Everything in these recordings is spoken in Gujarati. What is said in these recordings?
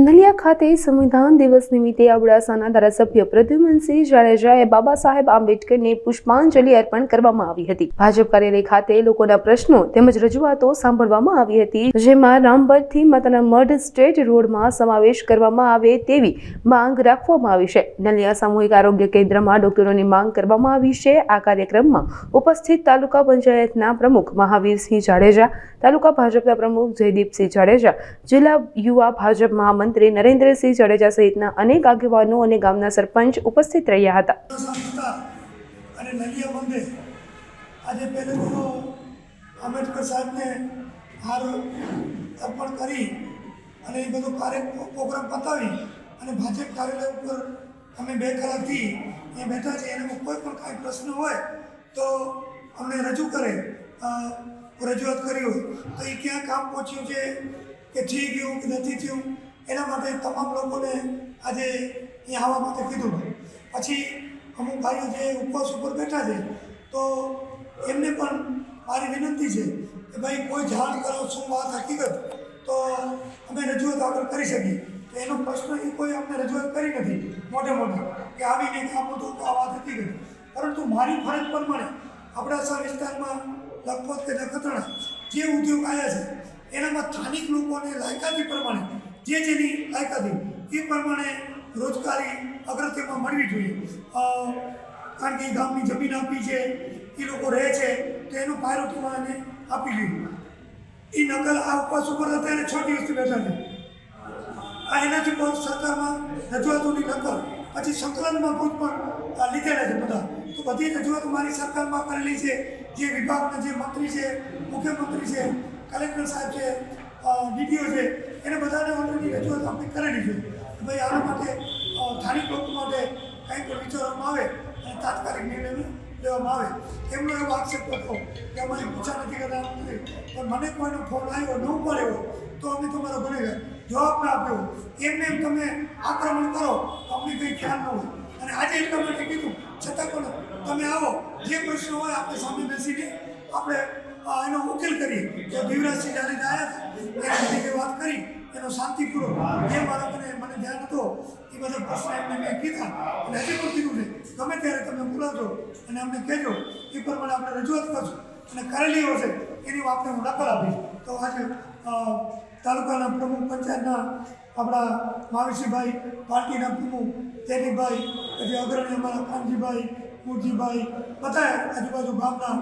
નલિયા ખાતે સંવિધાન દિવસ નિમિત્તે અબડાસાના ધારાસભ્ય પ્રદ્યુમનસિંહ જાડેજાએ બાબા સાહેબ આંબેડકરને પુષ્પાંજલિ અર્પણ કરવામાં આવી હતી. ભાજપ કાર્યાલય ખાતે લોકોના પ્રશ્નો તેમજ રજૂઆતો સાંભળવામાં આવી હતી, જેમાં રામબરથી માતાના મઢ સ્ટેટ રોડમાં સમાવેશ કરવામાં આવે તેવી માંગ રાખવામાં આવી છે. નલિયા સામૂહિક આરોગ્ય કેન્દ્રમાં ડોક્ટરોની માંગ કરવામાં આવી છે. આ કાર્યક્રમમાં ઉપસ્થિત તાલુકા પંચાયતના પ્રમુખ મહાવીરસિંહ જાડેજા, તાલુકા ભાજપના પ્રમુખ જયદીપસિંહ જાડેજા, જિલ્લા યુવા ભાજપ મહામંત્રી નરેન્દ્રસિંહ જાડેજા સહિતના અનેક આગેવાનો અને ગામના સરપંચ ઉપસ્થિત રહ્યા હતા. અને નલિયા મંદિર આજે પહેલે તો આંબેડકર સાહેબને હાર અર્પણ કરી અને એ બધો કાર્ય પ્રોગ્રામ પતાવી અને ભાજપ કાર્યાલય ઉપર અમે બે કલાકથી અહીંયા બેઠા છીએ. એને કોઈ પણ કાંઈ પ્રશ્ન હોય તો અમને રજૂ કરે રજૂઆત કરી હોય. તો એ ક્યાં કામ પહોંચ્યું છે? કે થઈ ગયું કે નથી થયું? એના માટે તમામ લોકોને આજે અહીંયા આવવા માટે કીધું. પછી અમુક ભાઈઓ જે ઉપવાસ ઉપર બેઠા છે, તો એમને પણ મારી વિનંતી છે કે ભાઈ કોઈ જાણ કરો, શું વાત હકીકત, તો અમે રજૂઆત આગળ કરી શકીએ. તો એનો પ્રશ્ન એ કોઈ અમને રજૂઆત કરી નથી મોટે મોટે કે આવીને કે આ બધું, આ વાત હકીકત. પરંતુ મારી ફરજ પ્રમાણે અબડાસા વિસ્તારમાં લખપત કે નખત્રાણા જે ઉદ્યોગ આવ્યા છે, એનામાં સ્થાનિક લોકોને લાયકાતી પ્રમાણે જે જેની લાયકાતી એ પ્રમાણે રોજગારી અગ્રત્યમાં મળવી જોઈએ. કારણ કે ગામની જમીન આપી છે, એ લોકો રહે છે, તો એનું પ્રાયોરિટીમાં એને આપી જોઈએ. એ નકલ આ ઉપવાસ ઉપર અત્યારે છ દિવસથી બેઠા છે. આ એનાથી પણ સરકારમાં રજૂઆતોની નકલ, પછી સંકલનમાં કોઈ પણ લીધેલા છે બધા. તો બધી રજૂઆત મારી સરકારમાં કરેલી છે, જે વિભાગના જે મંત્રી છે, મુખ્યમંત્રી છે, કલેક્ટર સાહેબ છે ડીડીઓ છે એને બધાને ઓલરેડી રજૂઆત આપણે કરી દીધું કે ભાઈ આના માટે સ્થાનિક લોકો માટે કંઈક વિચારવામાં આવે અને તાત્કાલિક નિર્ણય લેવામાં આવે. એમનો એવો આક્ષેપ હતો કે અમારી પૂછા નથી કરતા પણ મને કોઈનો ફોન આવ્યો, ન પડ્યો તો અમે તમારો ગુનેગાર જવાબ ના આપ્યો. એમને એમ તમે આક્રમણ કરો, તો અમને કંઈ ખ્યાલ ન હોય. અને આજે એટલા માટે કીધું, છતાં પણ તમે આવો. જે પ્રશ્નો હોય, આપણે સામે બેસીને આપણે એનો ઉકેલ કરીએ. તો દિવરાજસિંહ જાડેજા આવ્યા હતા એની સાથે વાત કરી એનો શાંતિપૂર્વક જે મારા મને ધ્યાન હતો એ બધા પ્રશ્ન એમને મેં કીધા. અને હજી પણ કીધું છે. ગમે ત્યારે તમે બોલાવજો અને અમને કહેજો. એ પ્રમાણે આપણે રજૂઆત કરશું. અને કરેલી હશે એની આપણે હું નકલ આપીશ. તો આજે તાલુકાના પ્રમુખ પંચાયતના આપણા માવીસીભાઈ, પાર્ટીના પ્રમુખ, તેનીભાઈ, પછી અગ્રણી અમારા કાનજીભાઈ મૂળજીભાઈ બધા આજુબાજુ ગામના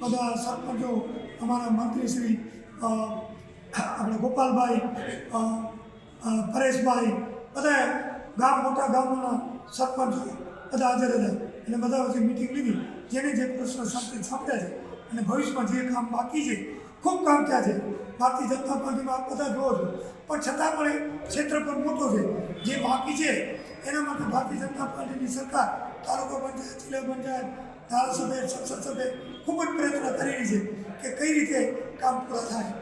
બધા સરપંચો, અમારા મંત્રીશ્રી આપણે ગોપાલભાઈ પરેશભાઈ બધા ગામ, મોટા ગામોના સરપંચો બધા હાજર હતા. અને બધા વચ્ચે મિટિંગ લીધી. જેને જે પ્રશ્ન સાથે સાંભળ્યા છે અને ભવિષ્યમાં જે કામ બાકી છે, ખૂબ કામ થયા છે. ભારતીય જનતા પાર્ટીમાં બધા જોવો છો. પણ છતાં પણ એ ક્ષેત્ર પણ મોટો છે. જે બાકી છે, એના માટે ભારતીય જનતા પાર્ટીની સરકાર, તાલુકા પંચાયત, જિલ્લા પંચાયત, ધારાસભ્ય, સંસદ સભ્ય ખૂબ જ પ્રયત્ન કરી રહી છે કે કઈ રીતે કામ પૂરા થાય.